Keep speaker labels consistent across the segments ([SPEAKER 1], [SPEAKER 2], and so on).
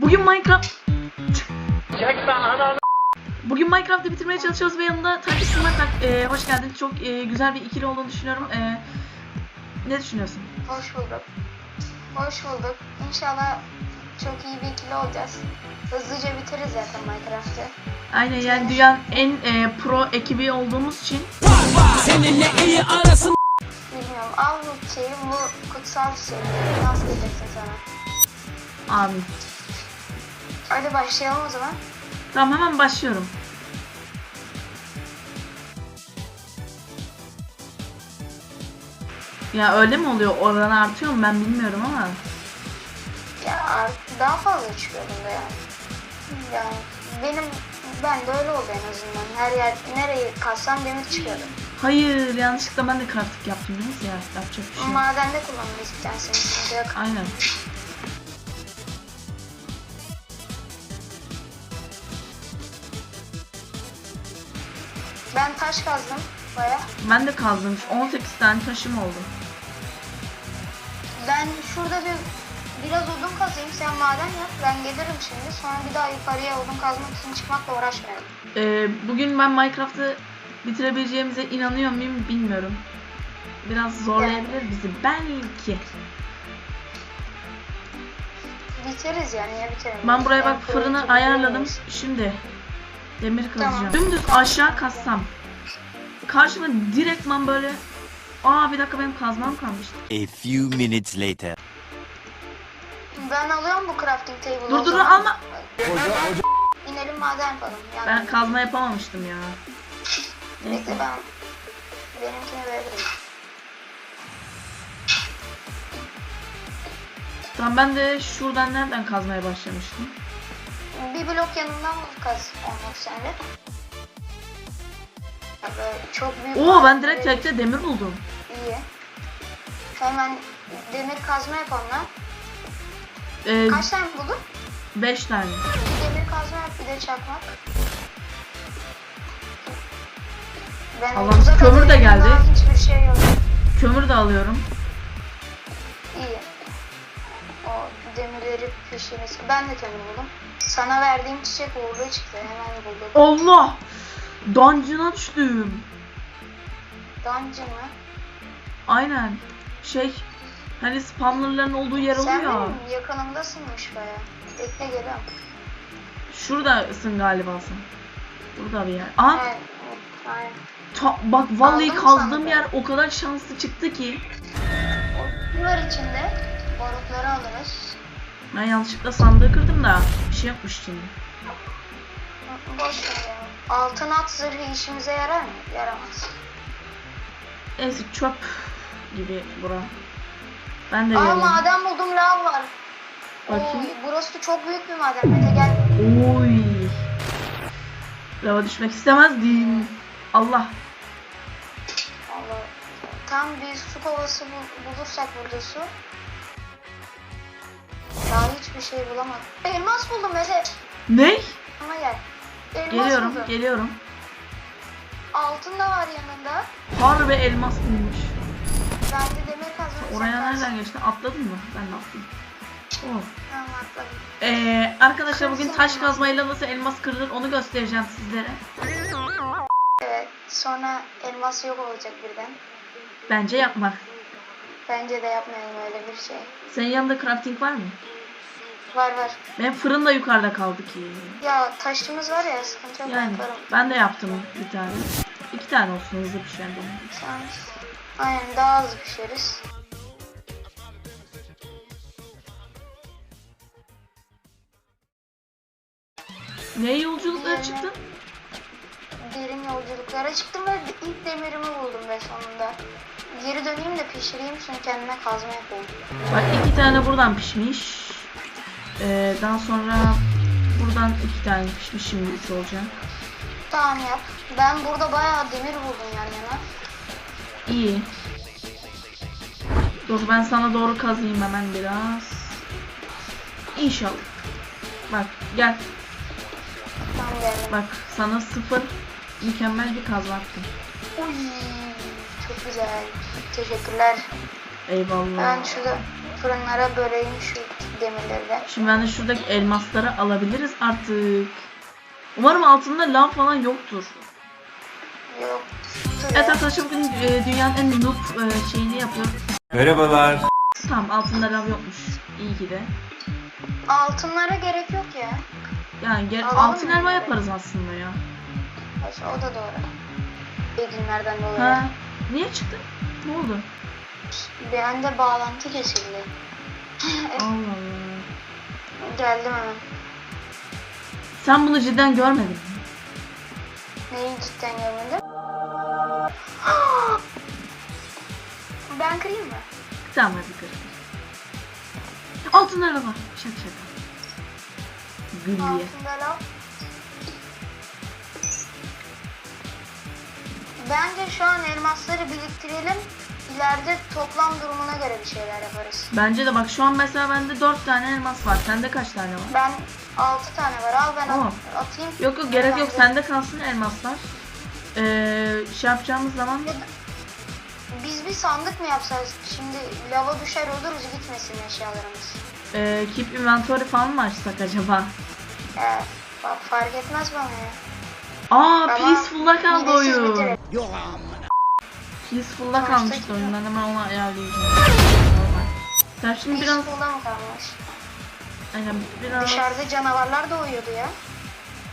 [SPEAKER 1] Bugün Minecraft
[SPEAKER 2] Çekme ananı.
[SPEAKER 1] Bugün Minecraft'ı bitirmeye çalışıyoruz ve yanında Takipçim var. Tak- e, hoş geldin. Çok e, güzel bir ikili olduğunu düşünüyorum. E, ne düşünüyorsun?
[SPEAKER 3] Hoş bulduk. Hoş bulduk. İnşallah çok iyi bir ikili olacağız. Hızlıca bitiririz zaten Minecraft'ı.
[SPEAKER 1] Aynen yani dünyanın en e, pro ekibi olduğumuz için
[SPEAKER 4] Seninle iyi arasın
[SPEAKER 3] Bilmiyorum. Al bu şeyi, bu kutsal şey. Nasıl diyeceksin sana?
[SPEAKER 1] abi.
[SPEAKER 3] Hadi başlayalım o zaman.
[SPEAKER 1] Tamam hemen başlıyorum. Ya öyle mi oluyor? Oran artıyor mu? Ben bilmiyorum ama.
[SPEAKER 3] Ya daha fazla çıkıyor bunda yani. Yani benim ben de öyle oldu en azından. Her yer nereyi kassam demir çıkıyordu.
[SPEAKER 1] Hayır yanlışlıkla ben de kraftik yaptım neyse ya yapacak bir şey yok.
[SPEAKER 3] Madende. Sıkıntı yok.
[SPEAKER 1] Aynen.
[SPEAKER 3] Ben taş kazdım baya.
[SPEAKER 1] Ben de kazdım. 18 tane taşım oldu.
[SPEAKER 3] Ben şurada bir biraz odun kazayım. Sen maden yap. Ben gelirim şimdi. Sonra bir daha yukarıya odun kazmak için çıkmakla uğraşmayalım.
[SPEAKER 1] Ee, bugün ben Minecraft'ı bitirebileceğimize inanıyor muyum bilmiyorum. Biraz zorlayabilir bizi belki.
[SPEAKER 3] Biteriz yani ya biterim.
[SPEAKER 1] Ben buraya bak fırını ayarladım. Şimdi demir kazacağım.
[SPEAKER 3] Tamam.
[SPEAKER 1] Dümdüz aşağı kazsam. Karşıma direktman böyle Aa bir dakika benim kazmam kalmıştı.
[SPEAKER 4] A few minutes later
[SPEAKER 3] Ben alıyorum bu crafting table'ı.
[SPEAKER 1] Dur dur alma.
[SPEAKER 3] İnelim maden yapalım. Yani
[SPEAKER 1] Ben kazma yapamamıştım ya. Neyse.
[SPEAKER 3] Bekle ben benimkini verebilirim.
[SPEAKER 1] Tamam ben de şuradan nereden kazmaya başlamıştım.
[SPEAKER 3] Bir blok yanından kaz olmak sende. Çok büyük.
[SPEAKER 1] Oo ben direkt tekte demir buldum.
[SPEAKER 3] İyi. Hemen demir kazma yapalım lan.
[SPEAKER 1] Ee,
[SPEAKER 3] Kaç tane buldun?
[SPEAKER 1] 5 tane.
[SPEAKER 3] Bir demir kazma yap bir de çakmak. Ben uzağa
[SPEAKER 1] kömür de geldi.
[SPEAKER 3] Hiçbir şey yok.
[SPEAKER 1] Kömür de alıyorum.
[SPEAKER 3] İyi. O demirleri pişirmesi. Ben de kömür buldum. Sana verdiğim çiçek uğurlu çıktı. Hemen buldum.
[SPEAKER 1] Allah! Dungeon'a düştüm.
[SPEAKER 3] Dungeon mı?
[SPEAKER 1] Aynen. Şey hani spawnerların olduğu yer
[SPEAKER 3] Sen
[SPEAKER 1] oluyor.
[SPEAKER 3] benim yakınımdasınmış baya. Bekle geliyorum.
[SPEAKER 1] Şuradasın galiba sen. Burada bir yer. Aa
[SPEAKER 3] Evet. Aynen.
[SPEAKER 1] ta- bak vallahi
[SPEAKER 3] Aldım
[SPEAKER 1] kazdığım
[SPEAKER 3] sandım.
[SPEAKER 1] yer o kadar şanslı çıktı ki.
[SPEAKER 3] Duvar içinde barutları alırız.
[SPEAKER 1] Ben yanlışlıkla sandığı kırdım da bir şey yapmış şimdi.
[SPEAKER 3] Boş ver ya. Altın at zırhı işimize yarar mı? Yaramaz.
[SPEAKER 1] Neyse çöp gibi bura. Ben de
[SPEAKER 3] Aa
[SPEAKER 1] geleyim.
[SPEAKER 3] maden buldum lav var.
[SPEAKER 1] Bakayım.
[SPEAKER 3] Oy, burası da çok büyük bir maden. Mete gel.
[SPEAKER 1] Oy. Lava düşmek istemezdim. Allah.
[SPEAKER 3] Allah. Tam bir su kovası bul- bulursak burada su. Daha hiçbir şey bulamadım. Elmas buldum Mete.
[SPEAKER 1] Ne?
[SPEAKER 3] Ama gel. Elmas
[SPEAKER 1] Geliyorum,
[SPEAKER 3] buldum.
[SPEAKER 1] geliyorum.
[SPEAKER 3] Altın da var yanında.
[SPEAKER 1] Harbi elmas bulmuş.
[SPEAKER 3] Ben de demir kazmak
[SPEAKER 1] Oraya
[SPEAKER 3] için
[SPEAKER 1] nereden geçtin? Atladın mı? Ben de atladım. Oh.
[SPEAKER 3] Tamam atladım.
[SPEAKER 1] Ee, arkadaşlar bugün taş kazmayla nasıl elmas kırılır onu göstereceğim sizlere.
[SPEAKER 3] Evet. Sonra elmas yok olacak birden.
[SPEAKER 1] Bence yapma.
[SPEAKER 3] Bence de yapmayalım öyle bir şey.
[SPEAKER 1] Senin yanında crafting var mı?
[SPEAKER 3] Var var.
[SPEAKER 1] Benim fırın da yukarıda kaldı ki.
[SPEAKER 3] Ya taşımız var ya sıkıntı yok
[SPEAKER 1] Yani
[SPEAKER 3] yaparım.
[SPEAKER 1] ben de yaptım bir tane. İki tane olsun hızlı pişen benim.
[SPEAKER 3] Sen... Aynen daha hızlı pişeriz.
[SPEAKER 1] Ne yolculuklara çıktın?
[SPEAKER 3] Derin yolculuklara çıktım ve ilk demirimi buldum ve sonunda. Geri döneyim de pişireyim sonra kendime kazma yapayım.
[SPEAKER 1] Bak iki tane buradan pişmiş. Ee, daha sonra buradan iki tane pişmiş şimdi üç olacak.
[SPEAKER 3] Tamam yap. Ben burada bayağı demir buldum yan yana.
[SPEAKER 1] İyi. Dur ben sana doğru kazayım hemen biraz. İnşallah. Bak gel.
[SPEAKER 3] Tamam geldim.
[SPEAKER 1] Bak sana sıfır mükemmel bir kazma attım.
[SPEAKER 3] Uy, çok güzel. Teşekkürler.
[SPEAKER 1] Eyvallah.
[SPEAKER 3] Ben şurada fırınlara böleyim şu demirleri de.
[SPEAKER 1] Şimdi ben de şuradaki elmasları alabiliriz artık. Umarım altında lav falan yoktur.
[SPEAKER 3] Yok.
[SPEAKER 1] Evet arkadaşlar bugün e, dünyanın en noob e, şeyini yapıyorum.
[SPEAKER 2] Merhabalar.
[SPEAKER 1] Tamam altında lav yokmuş. İyi ki de.
[SPEAKER 3] Altınlara gerek yok ya.
[SPEAKER 1] Yani gel,
[SPEAKER 3] Alalım
[SPEAKER 1] altın elma yaparız aslında ya.
[SPEAKER 3] Hoş, o da doğru. İyi günlerden dolayı.
[SPEAKER 1] Ha, niye çıktın? Ne oldu?
[SPEAKER 3] Bir anda bağlantı kesildi.
[SPEAKER 1] Allah Allah.
[SPEAKER 3] Geldim hemen.
[SPEAKER 1] Sen bunu cidden görmedin mi?
[SPEAKER 3] Neyi cidden görmedim? ben kırayım mı?
[SPEAKER 1] Tamam hadi kır. Altın araba. Şaka şaka.
[SPEAKER 3] Lav. Bence şu an elmasları biriktirelim. İleride toplam durumuna göre bir şeyler yaparız.
[SPEAKER 1] Bence de bak şu an mesela bende 4 tane elmas var. Sende kaç tane var?
[SPEAKER 3] Ben 6 tane var. Al ben at- atayım.
[SPEAKER 1] Yok yok gerek yok. Sende kalsın elmaslar. Ee, şey yapacağımız zaman
[SPEAKER 3] Ya da- Biz bir sandık mı yapsak? Şimdi lava düşer oluruz gitmesin eşyalarımız.
[SPEAKER 1] e, keep inventory falan mı açsak acaba?
[SPEAKER 3] Ee, bak fark etmez bana ya.
[SPEAKER 1] Aa
[SPEAKER 3] Ama
[SPEAKER 1] peaceful'da kaldı
[SPEAKER 3] yine siz
[SPEAKER 1] oyun. Peaceful'da kalmıştı
[SPEAKER 3] gidiyor.
[SPEAKER 1] oyun. Ben hemen onu ayarlayacağım. Sen şimdi biraz
[SPEAKER 3] Peaceful'da mı kalmış?
[SPEAKER 1] aynen biraz
[SPEAKER 3] Dışarıda canavarlar da uyuyordu ya.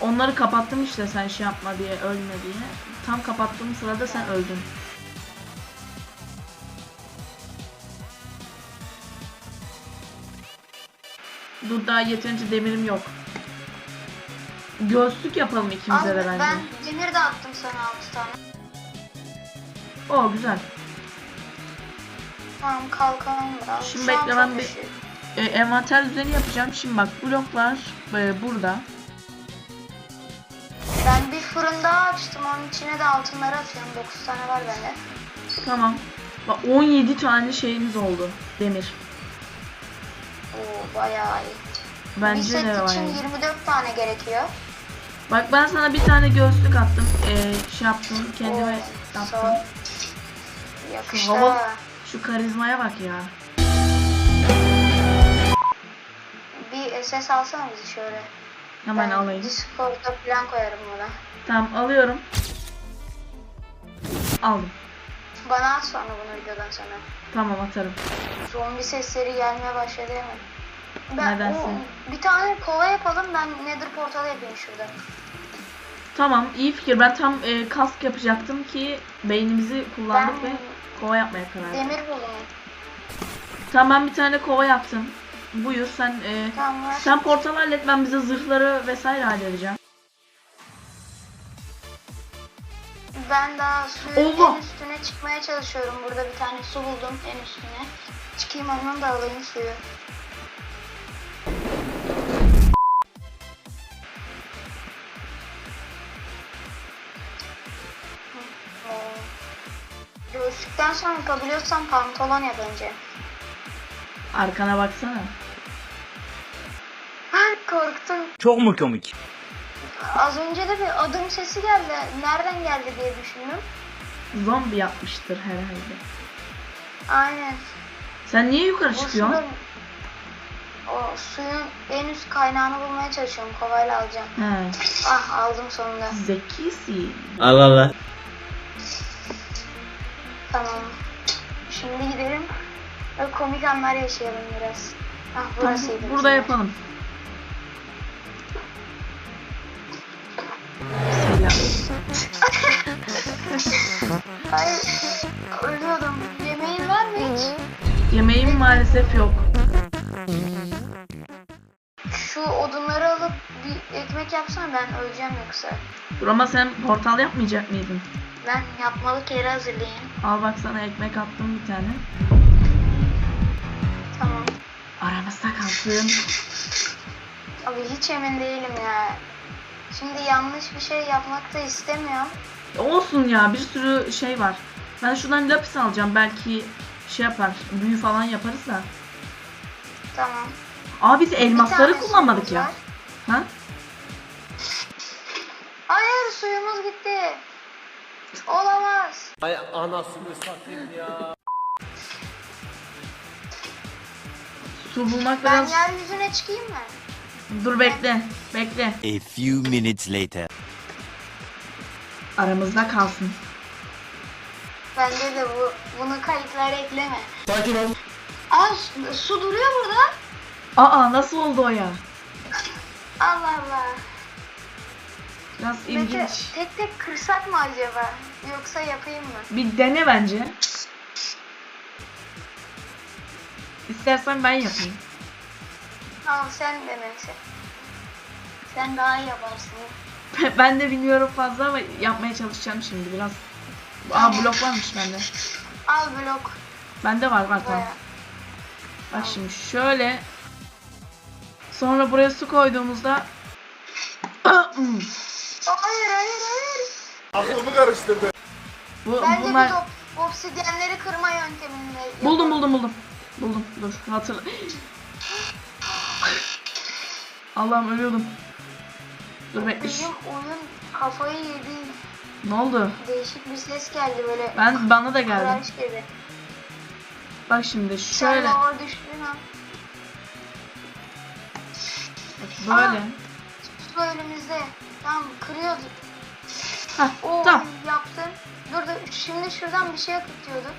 [SPEAKER 1] onları kapattım işte sen şey yapma diye ölme diye. Tam kapattığım sırada sen öldün. Dur daha yeterince demirim yok. Gözlük yapalım
[SPEAKER 3] Al,
[SPEAKER 1] ikimize de bence.
[SPEAKER 3] ben demir de attım sana 6 tane.
[SPEAKER 1] Oo güzel.
[SPEAKER 3] Tamam kalkalım da.
[SPEAKER 1] Şimdi
[SPEAKER 3] Şu an
[SPEAKER 1] bekle,
[SPEAKER 3] çok
[SPEAKER 1] ben bir-
[SPEAKER 3] düşük.
[SPEAKER 1] E, envanter düzeni yapacağım. Şimdi bak bloklar e, burada.
[SPEAKER 3] Ben bir fırın daha açtım. Onun içine de altınları atıyorum. 9 tane var bende.
[SPEAKER 1] Tamam. Bak 17 tane şeyimiz oldu. Demir.
[SPEAKER 3] Oo bayağı iyi. bir
[SPEAKER 1] Bence
[SPEAKER 3] set
[SPEAKER 1] de var.
[SPEAKER 3] için
[SPEAKER 1] yani.
[SPEAKER 3] 24 tane gerekiyor.
[SPEAKER 1] Bak ben sana bir tane gözlük attım. Ee, şey yaptım. Kendime
[SPEAKER 3] Oo,
[SPEAKER 1] yaptım.
[SPEAKER 3] sağ ol. Yakıştı.
[SPEAKER 1] hava-
[SPEAKER 3] ha.
[SPEAKER 1] Şu karizmaya bak ya.
[SPEAKER 3] Bir SS alsana bizi şöyle.
[SPEAKER 1] Hemen
[SPEAKER 3] Ben
[SPEAKER 1] alayım.
[SPEAKER 3] Discord'da plan koyarım buna.
[SPEAKER 1] Tamam alıyorum. Aldım.
[SPEAKER 3] Bana at sonra bunu videodan sonra.
[SPEAKER 1] Tamam atarım.
[SPEAKER 3] Zombi sesleri gelmeye başladı hemen. Ben
[SPEAKER 1] Nedense.
[SPEAKER 3] o, bir tane kova yapalım ben Nether portalı yapayım şurada.
[SPEAKER 1] Tamam iyi fikir. Ben tam e, kask yapacaktım ki beynimizi kullandık
[SPEAKER 3] Ben
[SPEAKER 1] ve kova yapmaya karar verdim.
[SPEAKER 3] demir buldum.
[SPEAKER 1] Tamam ben bir tane kova yaptım. Buyur sen e,
[SPEAKER 3] Tamam
[SPEAKER 1] sen portal hallet ben bize zırhları vesaire halledeceğim.
[SPEAKER 3] Ben daha suyun
[SPEAKER 1] Allah!
[SPEAKER 3] en üstüne çıkmaya çalışıyorum. Burada bir tane su buldum en üstüne. Çıkayım ondan da alayım suyu. Göğüslükten sonra yapabiliyorsan pantolon yap önce.
[SPEAKER 1] Arkana baksana.
[SPEAKER 3] Ay korktum.
[SPEAKER 2] Çok mu komik?
[SPEAKER 3] Az önce de bir adım sesi geldi. Nereden geldi diye düşündüm.
[SPEAKER 1] Zombi yapmıştır herhalde.
[SPEAKER 3] Aynen.
[SPEAKER 1] Sen niye yukarı
[SPEAKER 3] Bu
[SPEAKER 1] çıkıyorsun?
[SPEAKER 3] suların- O suyun en üst kaynağını bulmaya çalışıyorum. Kovayla alacağım.
[SPEAKER 1] He.
[SPEAKER 3] Ah aldım sonunda.
[SPEAKER 1] Zekisin.
[SPEAKER 2] Allah Allah.
[SPEAKER 3] Tamam. Şimdi gidelim. Ve komik anlar yaşayalım biraz. Ah
[SPEAKER 1] Tamam,
[SPEAKER 3] burasıydı.
[SPEAKER 1] burada
[SPEAKER 3] bizim yer.
[SPEAKER 1] yapalım.
[SPEAKER 3] Hayır. Ölüyordum. Yemeğin var mı hiç?
[SPEAKER 1] Yemeğim maalesef yok.
[SPEAKER 3] Şu odunları alıp bir ekmek yapsana ben öleceğim yoksa.
[SPEAKER 1] Dur ama sen portal yapmayacak mıydın?
[SPEAKER 3] Ben yapmalık yeri hazırlayayım.
[SPEAKER 1] Al bak sana ekmek attım bir tane.
[SPEAKER 3] Tamam.
[SPEAKER 1] Aramızda kalsın.
[SPEAKER 3] Abi hiç emin değilim ya. Şimdi yanlış bir şey yapmak da istemiyorum.
[SPEAKER 1] Olsun ya bir sürü şey var. Ben şuradan lapis alacağım belki şey yapar. Büyü falan yaparız da.
[SPEAKER 3] Tamam.
[SPEAKER 1] Aa biz elmasları kullanmadık ya.
[SPEAKER 3] var.
[SPEAKER 1] Ha?
[SPEAKER 3] Hayır suyumuz gitti. Olamaz.
[SPEAKER 2] Ay anasını satayım ya.
[SPEAKER 1] su bulmak
[SPEAKER 3] Ben
[SPEAKER 1] biraz...
[SPEAKER 3] yeryüzüne çıkayım mı?
[SPEAKER 1] Dur bekle. Bekle.
[SPEAKER 4] A few minutes later.
[SPEAKER 1] Aramızda kalsın.
[SPEAKER 3] Bende de bu bunu kayıtlara ekleme.
[SPEAKER 2] Sakin ol.
[SPEAKER 3] Aa su, su duruyor burada.
[SPEAKER 1] Aa nasıl oldu o ya?
[SPEAKER 3] Allah Allah.
[SPEAKER 1] Biraz
[SPEAKER 3] Peki
[SPEAKER 1] ilginç.
[SPEAKER 3] tek tek kırsak mı acaba? Yoksa yapayım mı?
[SPEAKER 1] Bir dene bence. İstersen ben yapayım.
[SPEAKER 3] Al sen denese. Sen daha iyi yaparsın.
[SPEAKER 1] ben de bilmiyorum fazla ama yapmaya çalışacağım şimdi biraz. Aa blok varmış bende.
[SPEAKER 3] Al blok.
[SPEAKER 1] Bende var var tamam.
[SPEAKER 3] Baya.
[SPEAKER 1] Bak şimdi şöyle. Sonra buraya su koyduğumuzda Hmm.
[SPEAKER 3] Hayır hayır hayır.
[SPEAKER 2] Aklımı karıştırdı.
[SPEAKER 1] bu
[SPEAKER 3] Bence
[SPEAKER 1] bunlar
[SPEAKER 3] biz o obsidyenleri kırma yönteminde
[SPEAKER 1] buldum
[SPEAKER 3] yapalım.
[SPEAKER 1] buldum buldum. Buldum. Dur hatırla. Allah'ım ölüyordum. Dur bekle.
[SPEAKER 3] Bizim oyun kafayı yedi.
[SPEAKER 1] Ne oldu?
[SPEAKER 3] Değişik bir ses geldi böyle.
[SPEAKER 1] Ben bana da geldi.
[SPEAKER 3] Gibi.
[SPEAKER 1] Bak şimdi
[SPEAKER 3] Sen
[SPEAKER 1] şöyle
[SPEAKER 3] lava düştüğün an
[SPEAKER 1] bak böyle.
[SPEAKER 3] su elimizde. Tamam kırıyorduk.
[SPEAKER 1] Hah
[SPEAKER 3] Oo
[SPEAKER 1] tamam.
[SPEAKER 3] yaptın. Dur dur şimdi şuradan bir şey akıtıyorduk.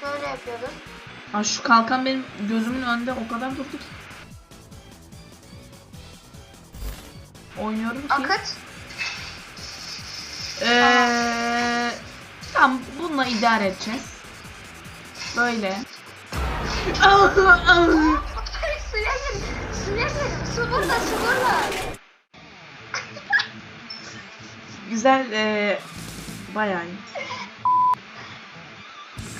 [SPEAKER 3] Şöyle yapıyorduk.
[SPEAKER 1] Aa, şu kalkan benim gözümün önünde o kadar durdu ki. Oynuyorum ki.
[SPEAKER 3] Akıt.
[SPEAKER 1] Ee, tamam bununla idare edeceğiz. Böyle.
[SPEAKER 3] suya gir. Suya gir. Su burada su burada.
[SPEAKER 1] Güzel ee, bayağı iyi.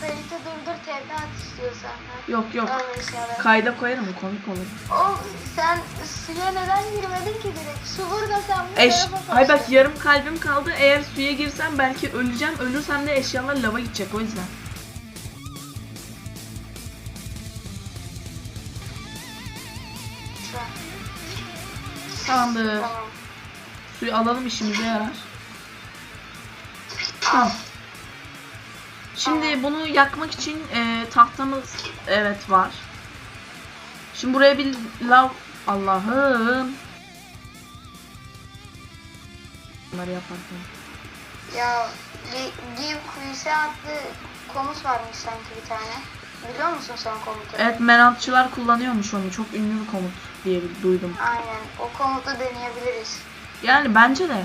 [SPEAKER 3] Kayıtı durdur TP at istiyorsan.
[SPEAKER 1] Yok yok.
[SPEAKER 3] Al mesela.
[SPEAKER 1] Kayda koyarım komik olur.
[SPEAKER 3] O sen suya neden girmedin ki direkt? Su burada sen bu
[SPEAKER 1] Eş,
[SPEAKER 3] tarafa
[SPEAKER 1] ay bak
[SPEAKER 3] koştun.
[SPEAKER 1] yarım kalbim kaldı. Eğer suya girsem belki öleceğim. Ölürsem de eşyalar lava gidecek o yüzden. Tamamdır.
[SPEAKER 3] Tamam.
[SPEAKER 1] Suyu alalım işimize yarar. Tamam. Şimdi bunu yakmak için e, tahtamız evet var. Şimdi buraya bir lav Allah'ım. Bunları yaparken.
[SPEAKER 3] Ya give kuyusu adlı komut varmış sanki bir tane. Biliyor musun sen komutu?
[SPEAKER 1] Evet menatçılar kullanıyormuş onu. Çok ünlü bir komut diye duydum.
[SPEAKER 3] Aynen. O komutu deneyebiliriz.
[SPEAKER 1] Yani bence de.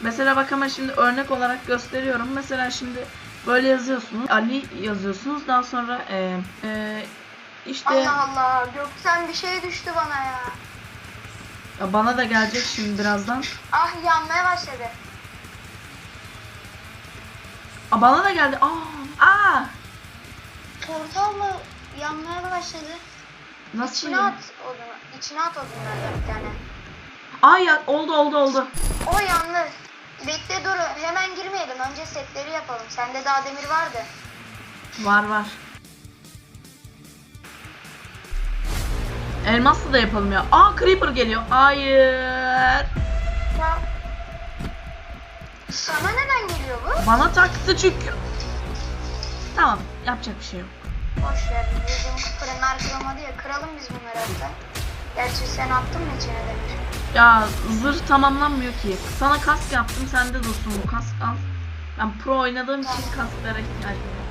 [SPEAKER 1] Mesela bak ama şimdi örnek olarak gösteriyorum. Mesela şimdi böyle yazıyorsunuz. Ali yazıyorsunuz. Daha sonra e, e, işte
[SPEAKER 3] Allah Allah. Gökten bir şey düştü bana ya.
[SPEAKER 1] Ya bana da gelecek şimdi birazdan.
[SPEAKER 3] Ah yanmaya başladı.
[SPEAKER 1] Aa, bana da geldi. Aa, aa.
[SPEAKER 3] Portalla yanmaya başladı.
[SPEAKER 1] Nasıl?
[SPEAKER 3] İçine
[SPEAKER 1] ya?
[SPEAKER 3] at odunu. İçine at odunlardan bir tane.
[SPEAKER 1] Aa ya oldu oldu oldu.
[SPEAKER 3] O yandı. Bekle dur. Hemen girmeyelim. Önce setleri yapalım. Sende daha demir vardı.
[SPEAKER 1] Var var. Elmaslı da yapalım ya. Aa Creeper geliyor. Hayır.
[SPEAKER 3] Ya. Sana neden geliyor bu?
[SPEAKER 1] Bana taktı çünkü. Tamam yapacak bir şey yok.
[SPEAKER 3] Boş ver. Bizim fırınlar kırılmadı ya. Kıralım biz bunları hatta. Gerçi sen attın mı içine demir?
[SPEAKER 1] Ya zırh tamamlanmıyor ki. Sana kask yaptım sende dursun bu kask al. Ben pro oynadığım için kasklara ihtiyacım yok.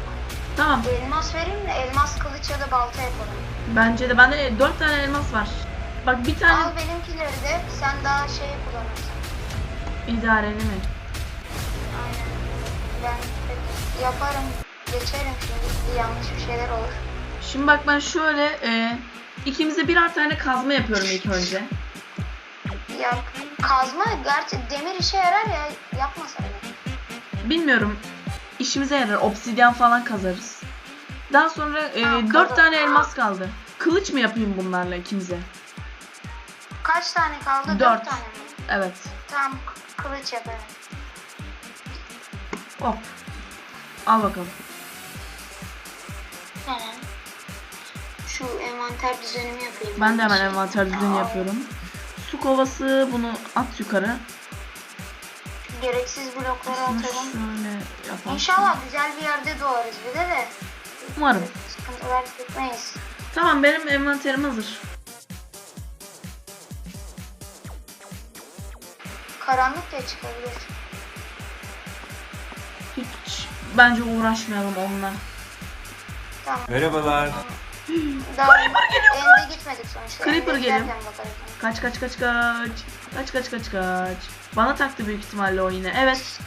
[SPEAKER 1] Tamam
[SPEAKER 3] Elmas vereyim de elmas kılıç ya da balta yapalım.
[SPEAKER 1] bence de bende 4 tane elmas var. Bak bir tane
[SPEAKER 3] Al benimkileri de sen daha şey kullanırsın.
[SPEAKER 1] idareli mi?
[SPEAKER 3] Aynen. Ben pek yaparım. Geçerim şimdi. Yanlış bir şeyler olur.
[SPEAKER 1] Şimdi bak ben şöyle e, ikimize birer tane kazma yapıyorum ilk önce.
[SPEAKER 3] Ya kazma gerçi demir işe yarar ya yapmasaydın.
[SPEAKER 1] Bilmiyorum işimize yarar obsidyen falan kazarız. Daha sonra e,
[SPEAKER 3] Ha,
[SPEAKER 1] 4
[SPEAKER 3] kazı-
[SPEAKER 1] tane
[SPEAKER 3] ha.
[SPEAKER 1] elmas kaldı. Kılıç mı yapayım bunlarla ikimize?
[SPEAKER 3] Kaç tane kaldı?
[SPEAKER 1] Dört.
[SPEAKER 3] Dört tane mi?
[SPEAKER 1] Evet.
[SPEAKER 3] Tamam k- kılıç yaparım.
[SPEAKER 1] Hop. Al bakalım.
[SPEAKER 3] Hemen. Şu envanter düzenimi yapayım.
[SPEAKER 1] Ben de hemen envanter düzeni yapıyorum. Su kovası bunu at yukarı.
[SPEAKER 3] Gereksiz blokları
[SPEAKER 1] Şunu
[SPEAKER 3] atalım.
[SPEAKER 1] şöyle yapalım.
[SPEAKER 3] İnşallah güzel bir yerde doğarız bir de de.
[SPEAKER 1] Umarım.
[SPEAKER 3] Sıkıntılar çekmeyiz.
[SPEAKER 1] Tamam benim envanterim hazır.
[SPEAKER 3] Karanlık da çıkabilir.
[SPEAKER 1] Hiç bence uğraşmayalım onunla.
[SPEAKER 3] Tamam.
[SPEAKER 2] Merhabalar.
[SPEAKER 3] Daha ende gitmedik sonuçta.
[SPEAKER 1] Creeper
[SPEAKER 3] Ende
[SPEAKER 1] geliyor.
[SPEAKER 3] giderken bakarız.
[SPEAKER 1] Kaç kaç kaç kaç. Kaç kaç kaç kaç. Bana taktı büyük ihtimalle o yine. Evet.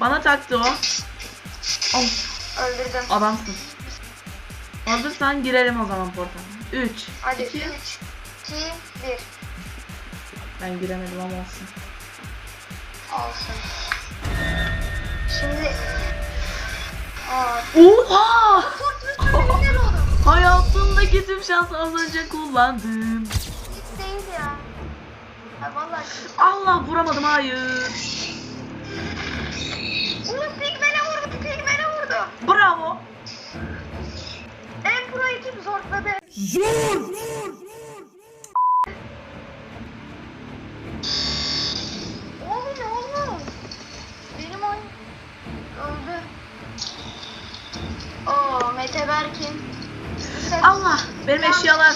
[SPEAKER 1] Bana taktı o. Oh,
[SPEAKER 3] Öldürdüm.
[SPEAKER 1] adamsın. Hazırsan girelim o zaman portala. 3,
[SPEAKER 3] Hadi 3,
[SPEAKER 1] 2,
[SPEAKER 3] 2, 1.
[SPEAKER 1] ben giremedim ama olsun.
[SPEAKER 3] Olsun. Şimdi... Aa,
[SPEAKER 1] Oha! Şansı az önce kullandım.
[SPEAKER 3] Hiç değil ya. Ha vallahi.
[SPEAKER 1] Allah vuramadım hayır.
[SPEAKER 3] Ulan pigmene vurdu, pigmene vurdu.
[SPEAKER 1] Bravo.
[SPEAKER 3] En pro ekip zorladı. Zor! Oğlum ne oldu? Benim oyun öldü. Oo, Mete Berkin.
[SPEAKER 1] Allah benim eşyalar.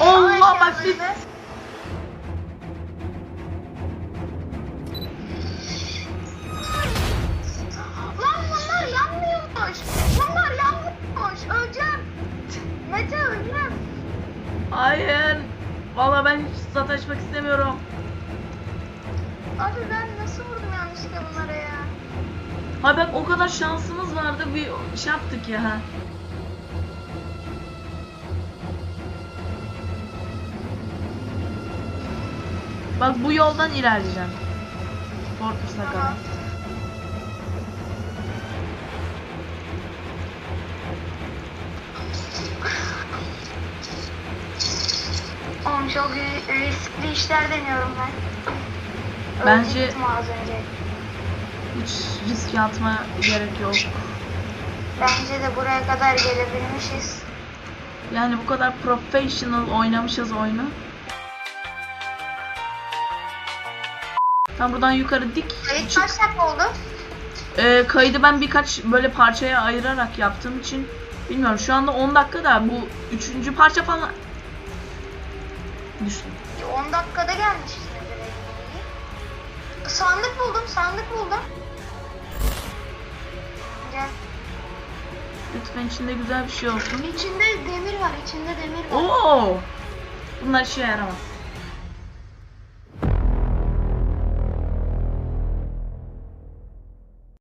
[SPEAKER 1] Allah bak bir
[SPEAKER 3] Lan bunlar yanmıyormuş. Bunlar yanmıyormuş. Öleceğim. Mete öleceğim.
[SPEAKER 1] Hayır. Valla ben hiç sataşmak istemiyorum.
[SPEAKER 3] Abi ben nasıl vurdum yanlışlıkla bunlara ya?
[SPEAKER 1] Ha bak o kadar şansımız vardı bir şey yaptık ya. Bak bu yoldan ilerleyeceğim. Fortress'a kadar.
[SPEAKER 3] Tamam. Oğlum çok ri- riskli işler deniyorum ben.
[SPEAKER 1] Bence-
[SPEAKER 3] Ölecektim az önce.
[SPEAKER 1] Hiç riske atma gerek yok.
[SPEAKER 3] Bence de buraya kadar gelebilmişiz.
[SPEAKER 1] Yani bu kadar professional oynamışız oyunu. Tam buradan yukarı dik
[SPEAKER 3] Kayıt kaç dakika oldu?
[SPEAKER 1] Ee, kaydı ben birkaç böyle parçaya ayırarak yaptığım için bilmiyorum şu anda 10 dakika da bu üçüncü parça falan düştüm.
[SPEAKER 3] 10 dakikada gelmişiz. Sandık buldum, sandık buldum. Gel.
[SPEAKER 1] Lütfen içinde güzel bir şey olsun.
[SPEAKER 3] İçinde demir var, içinde demir var.
[SPEAKER 1] Oo! Bunlar işe yaramaz.